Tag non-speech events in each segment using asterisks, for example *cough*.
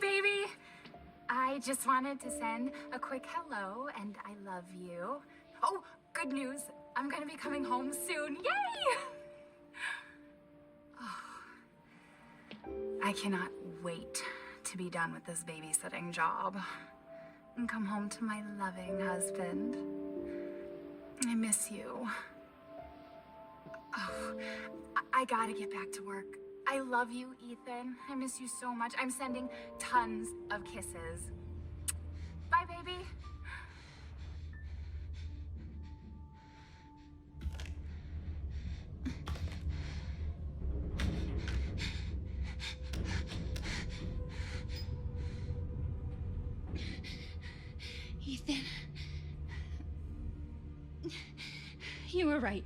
Baby. I just wanted to send a quick hello and I love you. Oh, good news. I'm gonna be coming home soon. Yay! Oh, I cannot wait to be done with this babysitting job and come home to my loving husband. I miss you. Oh, I, I gotta get back to work. I love you, Ethan. I miss you so much. I'm sending tons of kisses. Bye, baby. Ethan. You were right.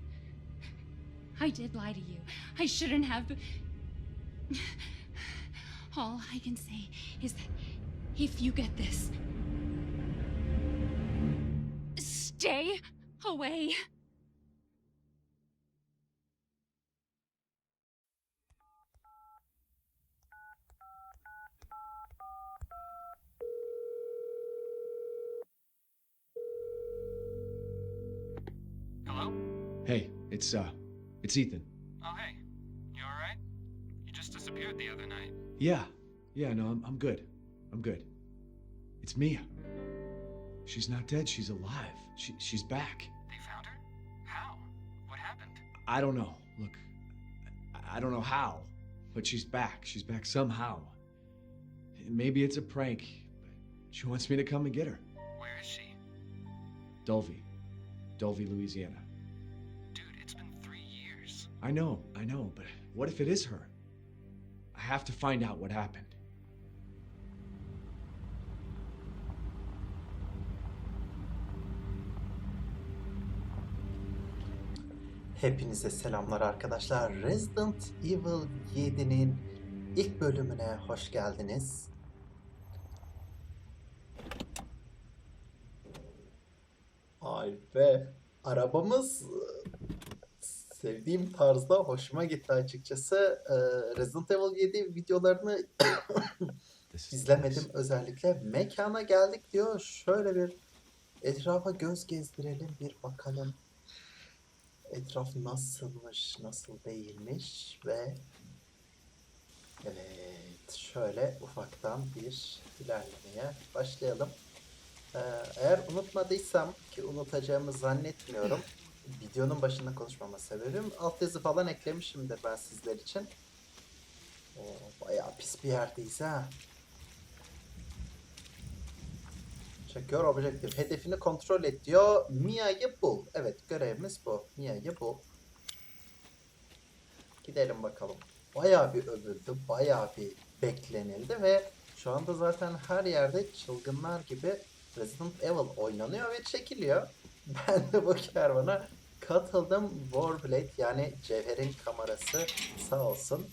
I did lie to you. I shouldn't have. All I can say is that if you get this, stay away. Hello? Hey, it's uh, it's Ethan. Yeah, yeah, no, I'm, I'm good. I'm good. It's Mia. She's not dead. She's alive. She, she's back. They found her? How? What happened? I don't know. Look, I, don't know how, but she's back. She's back somehow. Maybe it's a prank, but she wants me to come and get her. Where is she? Dulvey, Dulvey, Louisiana. Dude, it's been three years. I know, I know, but what if it is her? Have to find out what happened. Hepinize selamlar arkadaşlar. Resident Evil 7'nin ilk bölümüne hoş geldiniz. Ay be, arabamız sevdiğim tarzda hoşuma gitti açıkçası. Ee, Resident Evil 7 videolarını *coughs* *coughs* izlemedim özellikle. Mekana geldik diyor. Şöyle bir etrafa göz gezdirelim, bir bakalım. Etraf nasılmış, nasıl değilmiş ve evet şöyle ufaktan bir ilerlemeye başlayalım. Ee, eğer unutmadıysam ki unutacağımı zannetmiyorum. Videonun başında konuşmama sebebim altyazı falan eklemişimdir ben sizler için. Oo, bayağı pis bir yerdeyiz ha. Çekiyor objektif. Hedefini kontrol et diyor. Mia'yı bul. Evet görevimiz bu. Mia'yı bul. Gidelim bakalım. Bayağı bir övüldü. Bayağı bir beklenildi ve şu anda zaten her yerde çılgınlar gibi Resident Evil oynanıyor ve çekiliyor. Ben de bu kervana katıldım. Warblade yani Cevher'in kamerası sağ olsun.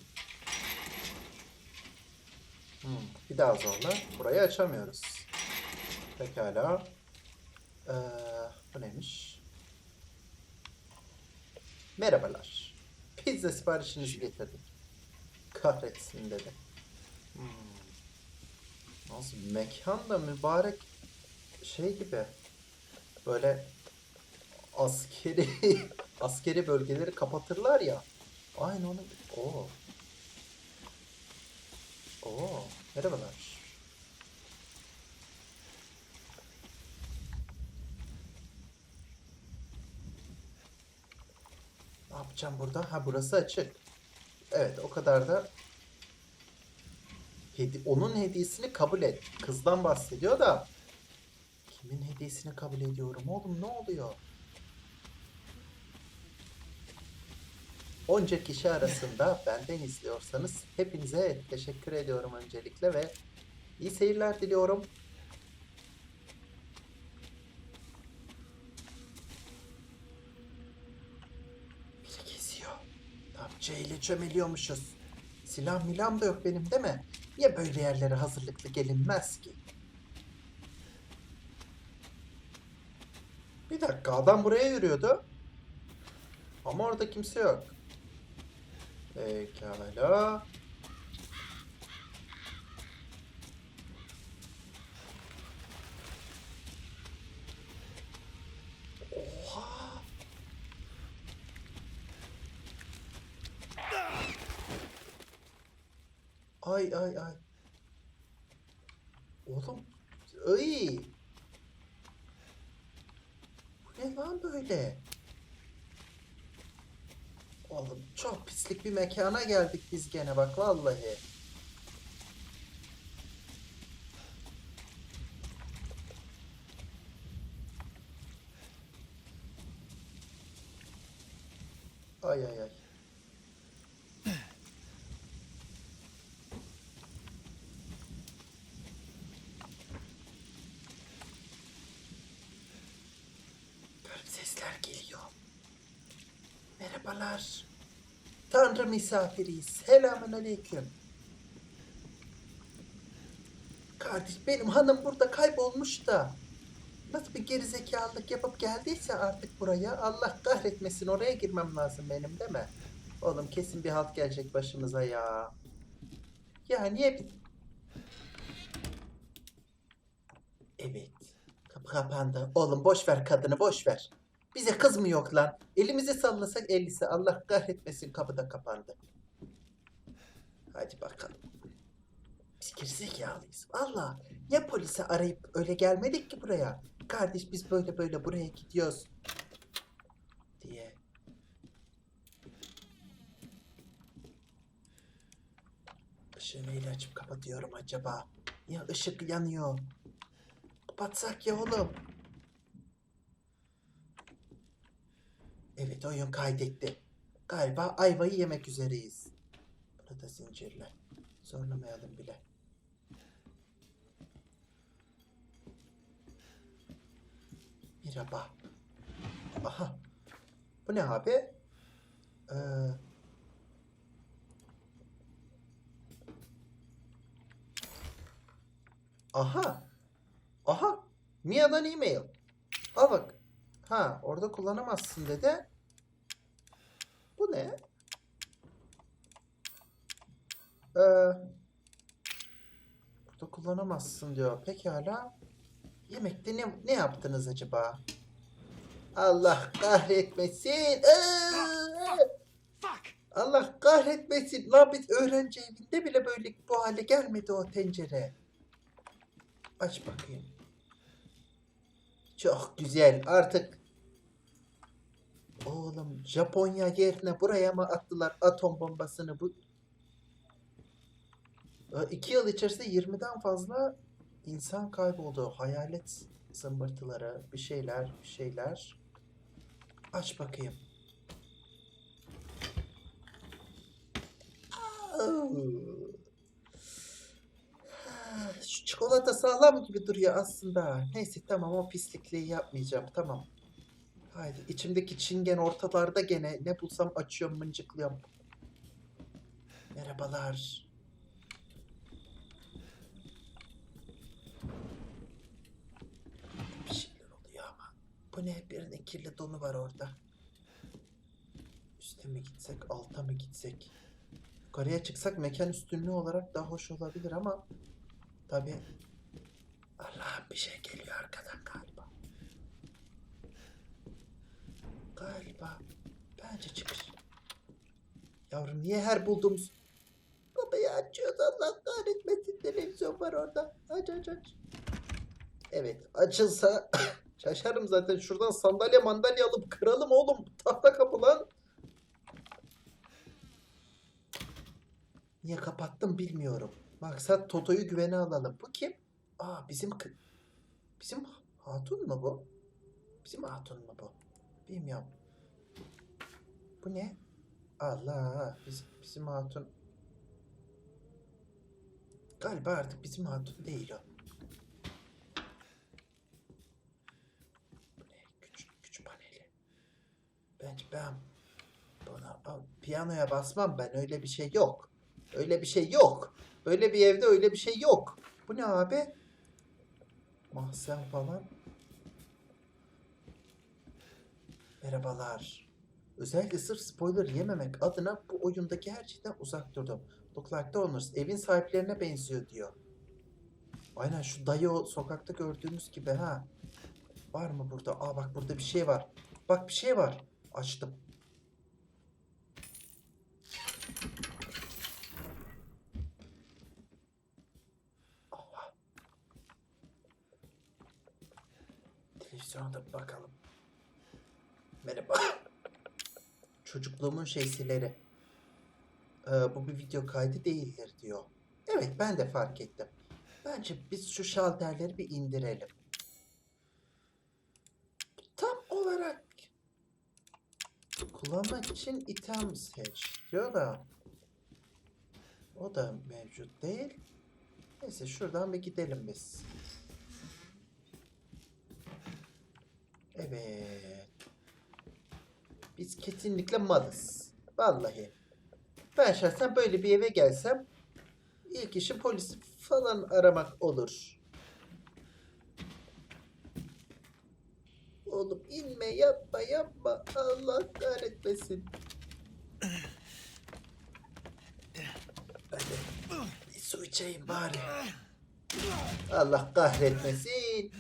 Hmm, bir daha zorla. Burayı açamıyoruz. Pekala. Ee, bu neymiş? Merhabalar. Pizza siparişinizi getirdik. Kahretsin dedi. Hmm. Nasıl mekan da mübarek şey gibi. Böyle askeri *laughs* askeri bölgeleri kapatırlar ya. Aynı onu. Oo. Oo. Merhabalar. Ne yapacağım burada? Ha burası açık. Evet o kadar da Hedi onun hediyesini kabul et. Kızdan bahsediyor da kimin hediyesini kabul ediyorum oğlum ne oluyor? Onca kişi arasında benden izliyorsanız hepinize teşekkür ediyorum öncelikle ve iyi seyirler diliyorum. Biri geziyor. Tam C ile çömeliyormuşuz. Silah milam da yok benim değil mi? Niye böyle yerlere hazırlıklı gelinmez ki? Bir dakika adam buraya yürüyordu. Ama orada kimse yok. Pekala. Oha. Ay ay ay. Mekana geldik biz gene bak vallahi. Ay ay ay. Garip sesler geliyor. Merhabalar. Tanrı misafiriyiz. Selamun aleyküm. Kardeş benim hanım burada kaybolmuş da. Nasıl bir gerizekalılık yapıp geldiyse artık buraya Allah kahretmesin oraya girmem lazım benim değil mi? Oğlum kesin bir halt gelecek başımıza ya. Ya niye bir... Evet. Kapı kapandı. Oğlum boş ver kadını boş ver. Bize kız mı yok lan? Elimizi sallasak ellisi. Allah kahretmesin kapıda kapandı. Hadi bakalım. Biz gerizekalıyız. Valla. Ya polisi arayıp öyle gelmedik ki buraya. Kardeş biz böyle böyle buraya gidiyoruz. Diye. Işığı neyle açıp kapatıyorum acaba? Ya ışık yanıyor. Kapatsak ya oğlum. Evet oyun kaydetti. Galiba ayvayı yemek üzereyiz. Burada zincirle. Zorlamayalım bile. Merhaba. Aha. Bu ne abi? Ee... Aha. Aha. Mia'dan e-mail. Al bak. Ha orada kullanamazsın dedi. Bu ne? Ee, burada kullanamazsın diyor. Pekala. Yemekte ne, ne yaptınız acaba? Allah kahretmesin. Ee! Allah kahretmesin. Lan biz öğrenci evinde bile böyle bu hale gelmedi o tencere. Aç bakayım. Çok güzel. Artık Oğlum Japonya yerine buraya mı attılar atom bombasını bu? Ee, İki yıl içerisinde 20'den fazla insan kayboldu. Hayalet zımbırtıları, bir şeyler, bir şeyler. Aç bakayım. Şu çikolata sağlam gibi duruyor aslında. Neyse tamam o pislikliği yapmayacağım tamam. Haydi içimdeki çingen ortalarda gene ne bulsam açıyorum mıncıklıyorum. Merhabalar. Bir şeyler oluyor ama. Bu ne? Birinin kirli donu var orada. Üste mi gitsek, alta mı gitsek? Yukarıya çıksak mekan üstünlüğü olarak daha hoş olabilir ama tabi Allah'ım bir şey geliyor arkadan galiba. Bence çıkış. Yavrum niye her bulduğumuz Kapıyı açıyoruz Allah kahretmesin televizyon var orada. Aç aç aç. Evet açılsa *coughs* şaşarım zaten şuradan sandalye mandalye alıp kıralım oğlum. Tahta kapı lan. Niye kapattım bilmiyorum. Maksat Toto'yu güvene alalım. Bu kim? Aa bizim bizim hatun mu bu? Bizim hatun mu bu? Bilmiyorum. Bu ne? Allah biz, bizim hatun. Galiba artık bizim hatun değil o. Bu ne? Güç, güç paneli. Bence ben buna piyanoya basmam ben öyle bir şey yok. Öyle bir şey yok. Öyle bir evde öyle bir şey yok. Bu ne abi? Mahzen falan. Merhabalar. Özellikle sırf spoiler yememek adına bu oyundaki her şeyden uzak durdum. Look like donors. Evin sahiplerine benziyor diyor. Aynen şu dayı o sokakta gördüğümüz gibi ha. Var mı burada? Aa bak burada bir şey var. Bak bir şey var. Açtım. Allah. Televizyona da bakalım. Merhaba. Çocukluğumun şeysileri. Ee, bu bir video kaydı değildir diyor. Evet ben de fark ettim. Bence biz şu şalterleri bir indirelim. Tam olarak kullanmak için item seç diyor da o da mevcut değil. Neyse şuradan bir gidelim biz. Evet. Biz kesinlikle malız. Vallahi. Ben şahsen böyle bir eve gelsem ilk işim polisi falan aramak olur. Oğlum inme yapma yapma. Allah kahretmesin. Hadi. Bir su içeyim bari. Allah kahretmesin.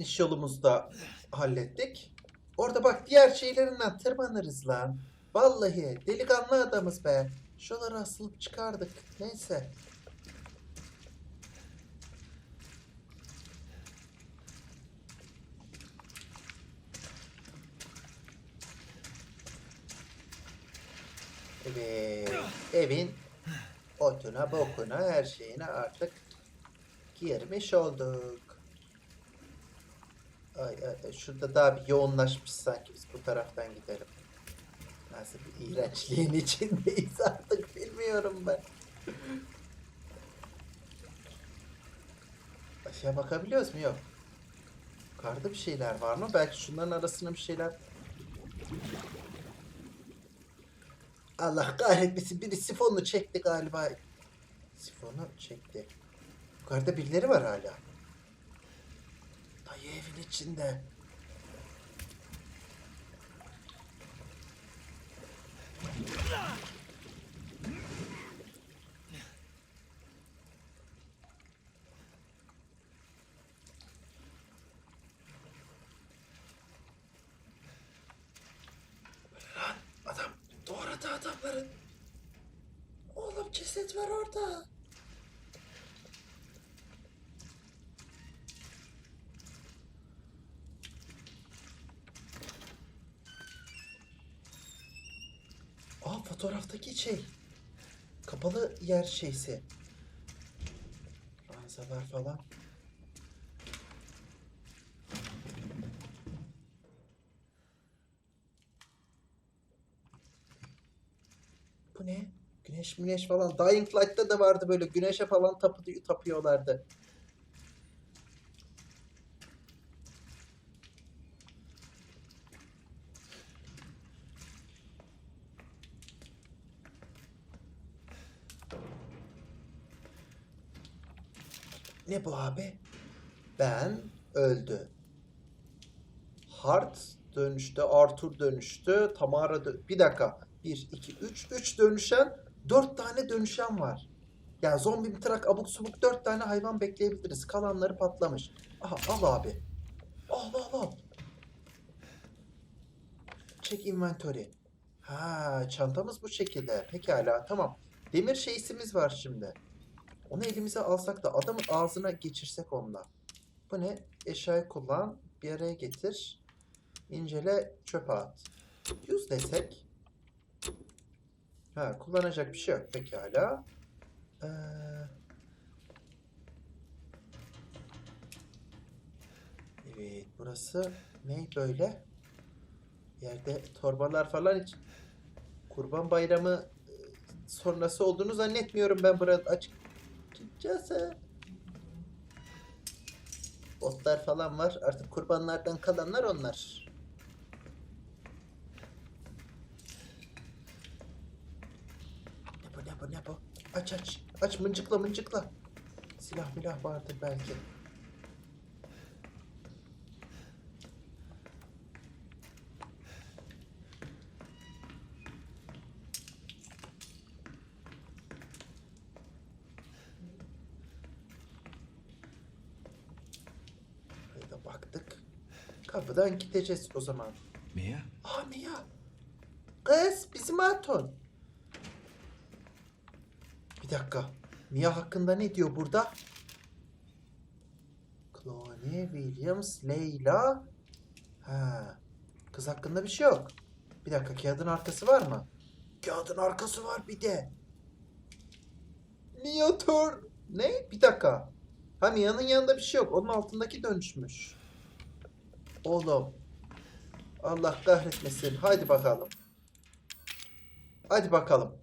İniş yolumuzu da hallettik. Orada bak diğer şeylerinden tırmanırız lan. Vallahi delikanlı adamız be. Şuraları asılıp çıkardık. Neyse. Evet. Evin otuna bokuna her şeyine artık girmiş olduk. Ay, ay, şurada daha bir yoğunlaşmış sanki biz bu taraftan gidelim. Nasıl bir iğrençliğin içindeyiz artık bilmiyorum ben. Aşağı bakabiliyoruz mu? Yok. Yukarıda bir şeyler var mı? Belki şunların arasına bir şeyler... Allah kahretmesin biri sifonu çekti galiba. Sifonu çekti. Yukarıda birileri var hala. Evin içinde. Lan adam doğradı adamların. Oğlum ceset var orada. Aa fotoğraftaki şey. Kapalı yer şeysi. Ranzalar falan. Bu ne? Güneş güneş falan. Dying Light'ta da vardı böyle güneşe falan tapı tapıyorlardı. Ne bu abi? Ben öldü. Hart dönüştü, Arthur dönüştü, Tamara dö- Bir dakika. 1, 2, 3. 3 dönüşen, 4 tane dönüşen var. Ya zombi bir trak abuk subuk 4 tane hayvan bekleyebiliriz. Kalanları patlamış. Aha al abi. Al al al. Check inventory. Ha çantamız bu şekilde. Pekala tamam. Demir şeysimiz var şimdi. Onu elimize alsak da adamın ağzına geçirsek onunla. Bu ne? Eşyayı kullan, bir araya getir, incele, çöpe at. Use desek. Ha, kullanacak bir şey yok pekala. Ee... Evet, burası ne böyle? Yerde torbalar falan hiç Kurban Bayramı e, sonrası olduğunu zannetmiyorum ben burada açık açıkçası. Botlar falan var. Artık kurbanlardan kalanlar onlar. Ne bu ne bu ne bu? Aç aç. Aç mıncıkla mıncıkla. Silah milah vardır belki. Buraya da baktık. Kapıdan gideceğiz o zaman. Mia? Aa Mia. Kız bizim hatun. Bir dakika. Mia hakkında ne diyor burada? Clooney, Williams, Leyla. Ha. Kız hakkında bir şey yok. Bir dakika kağıdın arkası var mı? Kağıdın arkası var bir de. Mia Turn. Ne? Bir dakika. Ha Mia'nın yanında bir şey yok. Onun altındaki dönüşmüş. Oğlum. Allah kahretmesin. Haydi bakalım. Hadi bakalım.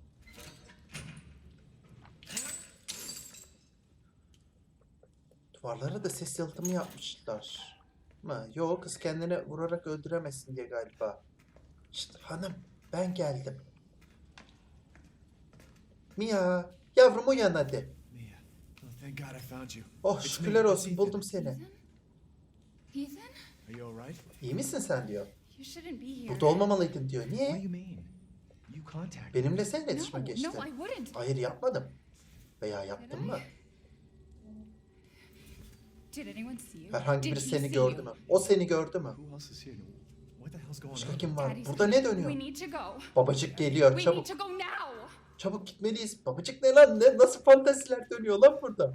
Duvarlara da ses yalıtımı yapmışlar. Mı? Yok kız kendini vurarak öldüremesin diye galiba. Şşt hanım ben geldim. Mia yavrum uyan hadi. Mia, oh, şükürler olsun buldum seni. Ethan? Ethan? Are you alright? İyi misin sen diyor. You shouldn't be here. Burada olmamalıydın diyor. What do Niye? you mean? You contacted me. Benimle sen iletişime geçtin. no, I wouldn't. Hayır yapmadım. Veya yaptım mı? Did anyone see you? Herhangi Did biri he seni see gördü you? mü? O seni gördü mü? Who else is here? What the hell's going Başka on? kim var? Daddy's Burada ne dönüyor? We need to go. Babacık geliyor We çabuk. need to go now. Çabuk gitmeliyiz. Babacık ne lan? Ne? Nasıl fanteziler dönüyor lan burada?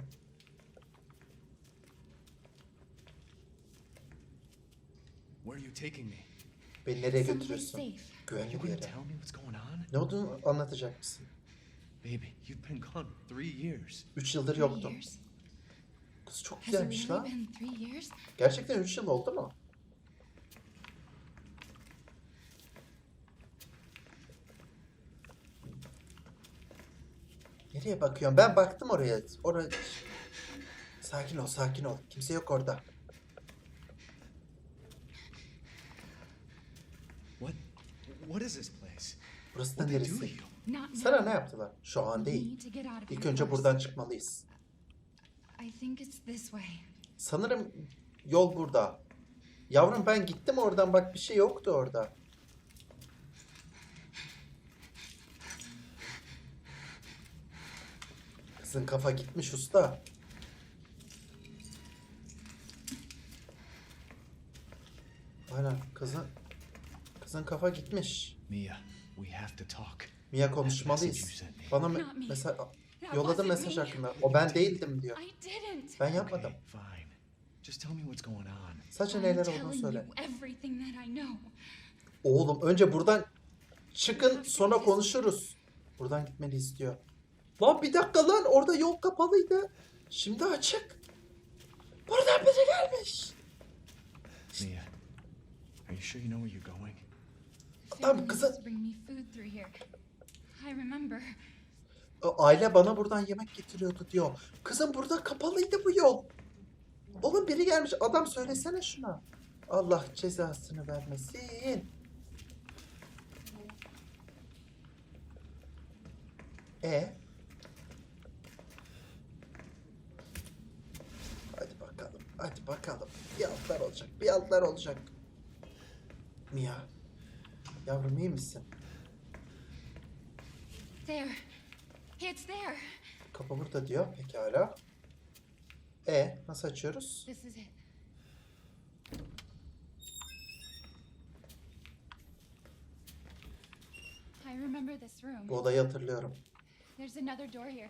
Where are you taking me? Beni nereye götürüyorsun? Güvenli bir gonna yere. tell me what's going on? Ne olduğunu anlatacak mısın? Baby, you've been gone three years. 3 yıldır Three yoktum. years. Kız çok Has it güzelmiş really lan. been three years? Gerçekten 3 yıl oldu mu? Nereye bakıyorsun? Ben baktım oraya. Oraya... Sakin ol, sakin ol. Kimse yok orada. What? What is this place? Burası da neresi? Sana ne yaptılar? Şu an değil. İlk önce buradan çıkmalıyız. Sanırım yol burada. Yavrum ben gittim oradan bak bir şey yoktu orada. Kızın kafa gitmiş usta. Aynen kızın kızın kafa gitmiş. Mia, we have to talk. Mia konuşmalıyız. Bana me. mesaj yolladı mesaj me. hakkında. O ben değildim diyor. Ben yapmadım. Okay. Just tell me what's going on. Sadece neler olduğunu söyle. Oğlum önce buradan çıkın sonra konuşuruz. Buradan gitmeliyiz diyor. Lan bir dakika lan orada yol kapalıydı. Şimdi açık. Buradan biri gelmiş. Mia, are you sure you know where you're going? Remember. O aile bana buradan yemek getiriyordu diyor. Kızım burada kapalıydı bu yol. Oğlum biri gelmiş. Adam söylesene şuna. Allah cezasını vermesin. E Hadi bakalım. Hadi bakalım. Bir altlar olacak. Bir altlar olacak. Mia. Yavrum iyi misin? There. It's there. Kapı burada diyor. Pekala. E nasıl açıyoruz? This is it. I remember this room. Bu odayı hatırlıyorum. There's another door here.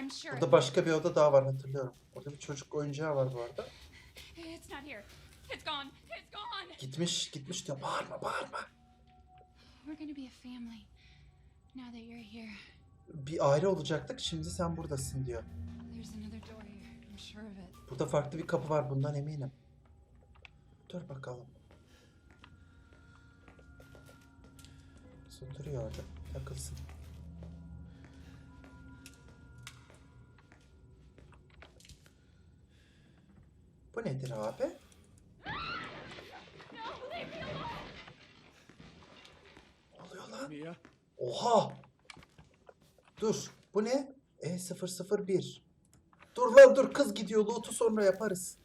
I'm sure. Burada başka bir oda daha var hatırlıyorum. Orada bir çocuk oyuncağı var bu arada. It's not here. It's gone. It's gone. Gitmiş, gitmiş diyor. Bağırma, bağırma. Bir aile olacaktık. Şimdi sen buradasın diyor. Burada farklı bir kapı var. Bundan eminim. Dur bakalım. Kız Duruyor orada. Takılsın. Bu nedir abi? Oha! Dur. Bu ne? E001. Dur lan dur kız gidiyor. Loot'u sonra yaparız.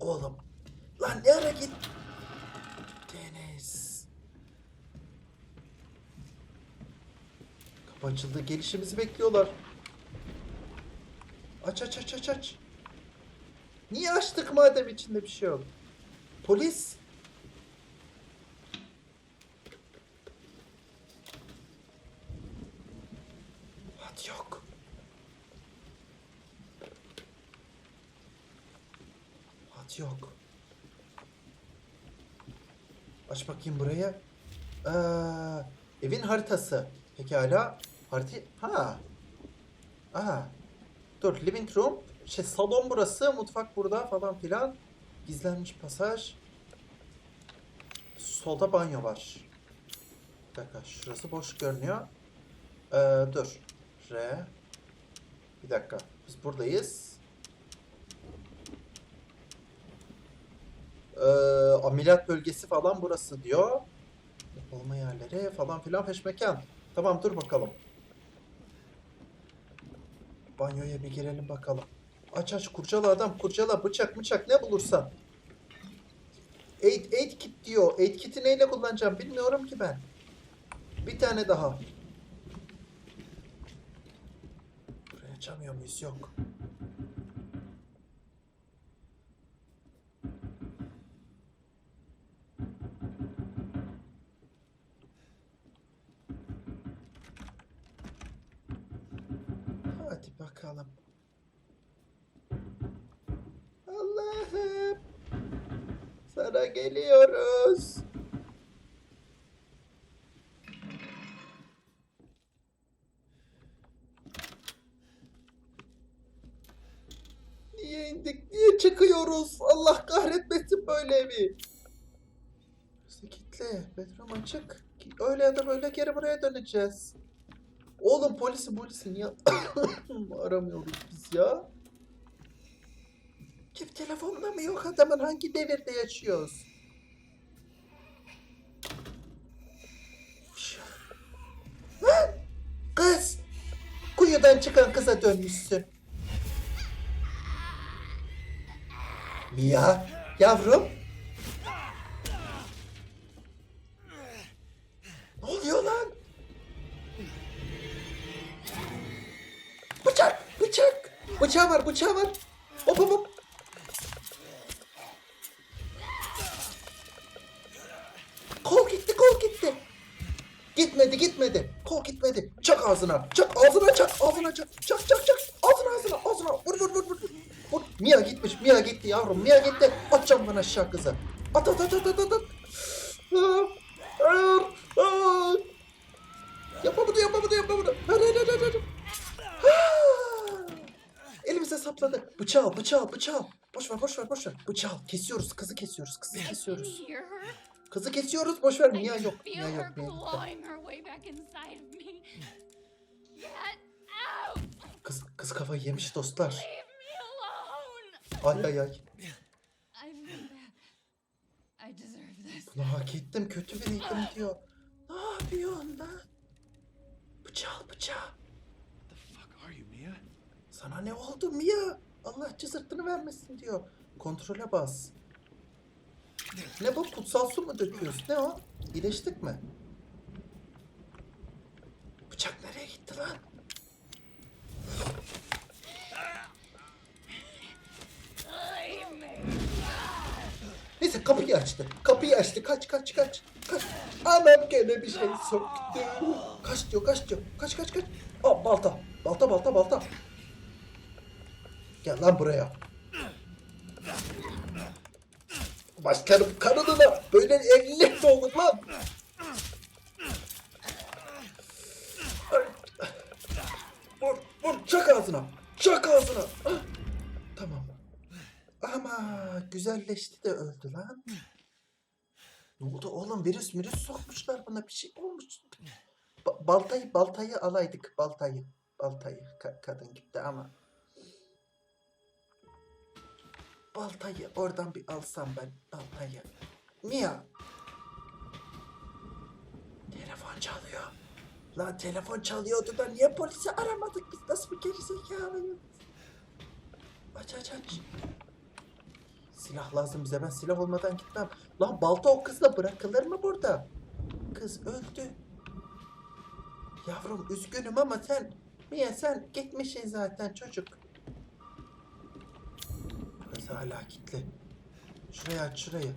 Oğlum. Lan ne ara git? Deniz. Kapı. Gelişimizi bekliyorlar. Aç aç aç aç aç. Niye açtık madem içinde bir şey yok? Polis. Hadi yok. iz yok. Aç bakayım burayı. Aa, evin haritası. Pekala. Harita... Ha. Aha. Dur living room. Şey salon burası. Mutfak burada falan filan. Gizlenmiş pasaj. Solda banyo var. Bir dakika. Şurası boş görünüyor. Ee, dur. R. Bir dakika. Biz buradayız. Ee, ameliyat bölgesi falan burası diyor. Olma yerleri falan filan peşmekan. Tamam dur bakalım. Banyoya bir girelim bakalım. Aç aç kurcala adam kurcala bıçak bıçak ne bulursan. Aid, aid kit diyor. Aid kit'i neyle kullanacağım bilmiyorum ki ben. Bir tane daha. Buraya açamıyor muyuz? Yok. Hadi bakalım. Allah'ım. Sana geliyoruz. Niye indik? Niye çıkıyoruz? Allah kahretmesin böyle evi. Burası kilitli. Bedroom açık. Öyle ya da böyle geri buraya döneceğiz. Oğlum polisi polisi niye *coughs* aramıyoruz biz ya? Cep telefonda mı yok adamın hangi devirde yaşıyoruz? Kız! Kuyudan çıkan kıza dönmüşsün. Mia, yavrum. Bıçağı var. Hop hop hop. Kol gitti, kol gitti. Gitmedi, gitmedi. Kol gitmedi. Çak ağzına. Çak ağzına, çak ağzına, çak. Çak, çak, çak. Ağzına, ağzına, ağzına. Vur, vur, vur. vur. Vur. Mia gitmiş, Mia gitti yavrum. Mia gitti. Atacağım bana aşağı kızı. At, at, at, at, at, Bıçağı bıçağı. Boş ver, boş ver, boş ver. Bıçağı. Kesiyoruz, kızı kesiyoruz, kızı kesiyoruz. Kızı kesiyoruz, boş ver. Mia yok, Mia yok, Mia! Kız, kız kafayı yemiş dostlar. Ay ay ay. Bunu hak ettim, kötü biriydim diyor. Ne yapıyorsun lan? Bıçağı bıçağı. The fuck are you, Mia? Sana ne oldu Mia? Allah cızırtını vermesin diyor. Kontrole bas. Ne bu? Kutsal su mu döküyoruz? Ne o? İyileştik mi? Bıçak nereye gitti lan? Neyse kapıyı açtı. Kapıyı açtı. Kaç kaç kaç. Kaç. Anam gene bir şey soktu. Kaç diyor kaç diyor. Kaç kaç kaç. Aa balta. Balta balta balta. Gel lan buraya. Başlarım kanadına. Böyle evlilik mi olur lan? Vur vur çak ağzına. Çak ağzına. Ah. Tamam. Ama güzelleşti de öldü lan. Ne oldu oğlum? Virüs virüs sokmuşlar buna bir şey olmuş. Ba- baltayı baltayı alaydık baltayı. Baltayı Ka- kadın gitti ama. Baltayı oradan bir alsam ben baltayı. Mia. Telefon çalıyor. Lan telefon çalıyordu da niye polisi aramadık biz nasıl bir gerizekalıyız? Aç aç aç. Silah lazım bize. Ben silah olmadan gitmem. Lan balta o kızla bırakılır mı burada? Kız öldü. Yavrum üzgünüm ama sen... Mia sen gitmişsin zaten çocuk. Burası hala kilitli. Şurayı aç şurayı.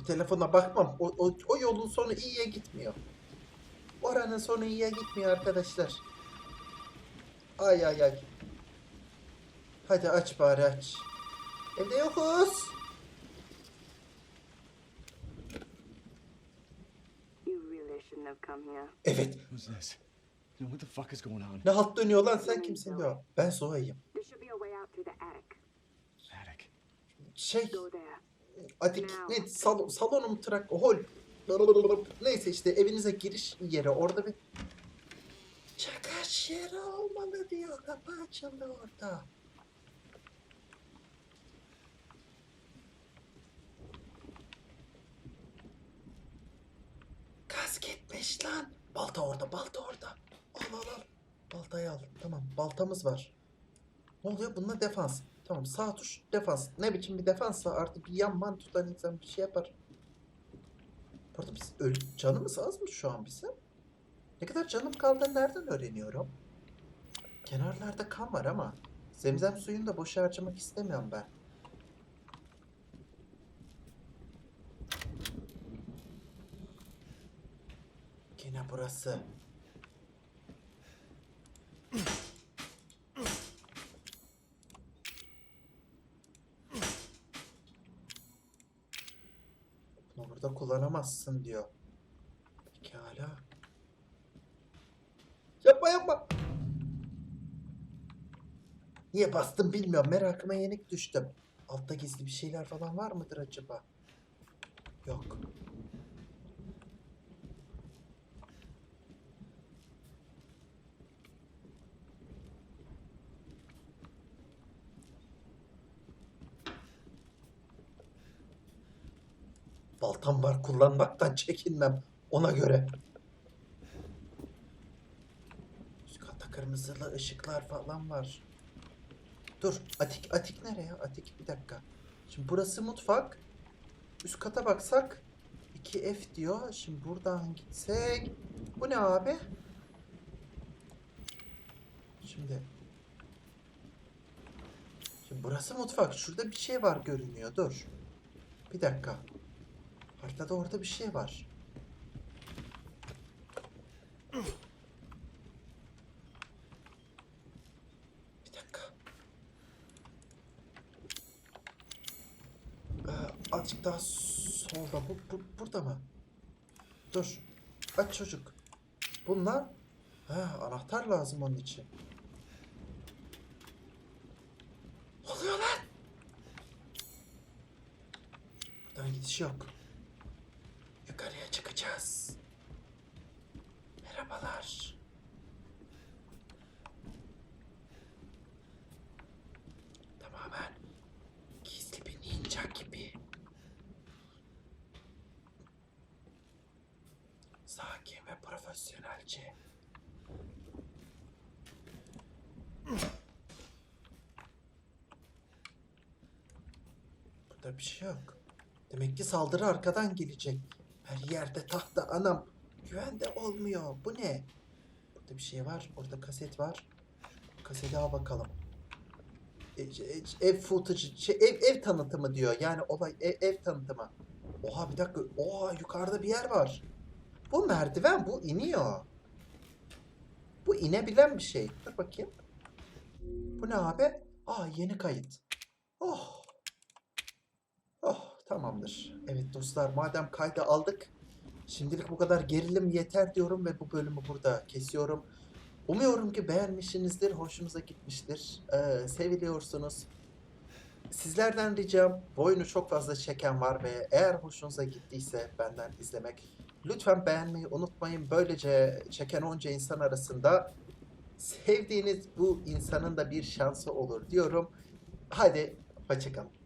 O telefona bakmam. O, o, o yolun sonu iyiye gitmiyor. Oranın sonu iyiye gitmiyor arkadaşlar. Ay ay ay. Hadi aç bari aç. Evde yokuz. You really shouldn't have come here. Evet. Who's this? You know, what the fuck is going on? Ne halt dönüyor lan sen kimsin diyor. Ben Zoe'yim. Out through the attic. Attic. Şey Go there. Atik ne sal, salonum trak hol neyse işte evinize giriş yeri orada bir çakaş yeri olmalı diyor kapı açıldı orada. Gaz gitmiş lan. Balta orada balta orada. Al al al. Baltayı al. Tamam baltamız var. Ne oluyor? Bununla defans. Tamam sağ tuş defans. Ne biçim bir defanssa artık bir yanman tutan insan bir şey yapar. Bu arada biz öl canımız az mı şu an bizim? Ne kadar canım kaldı nereden öğreniyorum? Kenarlarda kan var ama zemzem suyunu da boşa harcamak istemiyorum ben. Yine burası. Bunu burada kullanamazsın diyor. Pekala. Yapma yapma. Niye bastım bilmiyorum. Merakıma yenik düştüm. Altta gizli bir şeyler falan var mıdır acaba? Yok. Baltam var kullanmaktan çekinmem. Ona göre. Üst katta kırmızılı ışıklar falan var. Dur. Atik, Atik nereye? Atik bir dakika. Şimdi burası mutfak. Üst kata baksak 2F diyor. Şimdi buradan gitsek. Bu ne abi? Şimdi Şimdi burası mutfak. Şurada bir şey var görünüyor. Dur. Bir dakika. Haritada orada bir şey var. Bir dakika. Ee, azıcık daha solda. Bu, bu burada mı? Dur. Aç çocuk. Bunlar ha, anahtar lazım onun için. Oluyor lan? Buradan gidiş yok. Yukarıya çıkacağız. Merhabalar. Tamamen gizli bir ninja gibi. Sakin ve profesyonelce. Burada bir şey yok. Demek ki saldırı arkadan gelecek. Her yerde tahta anam. Güvende olmuyor. Bu ne? Burada bir şey var. Orada kaset var. Kaseti al bakalım. E, e, ev footage, şey, ev, ev tanıtımı diyor. Yani olay ev, ev tanıtımı. Oha bir dakika. Oha yukarıda bir yer var. Bu merdiven bu iniyor. Bu inebilen bir şey. Dur bakayım. Bu ne abi? Aa yeni kayıt. Oh tamamdır. Evet dostlar madem kayda aldık. Şimdilik bu kadar gerilim yeter diyorum ve bu bölümü burada kesiyorum. Umuyorum ki beğenmişsinizdir, hoşunuza gitmiştir. Ee, seviliyorsunuz. Sizlerden ricam bu çok fazla çeken var ve eğer hoşunuza gittiyse benden izlemek lütfen beğenmeyi unutmayın. Böylece çeken onca insan arasında sevdiğiniz bu insanın da bir şansı olur diyorum. Hadi hoşçakalın.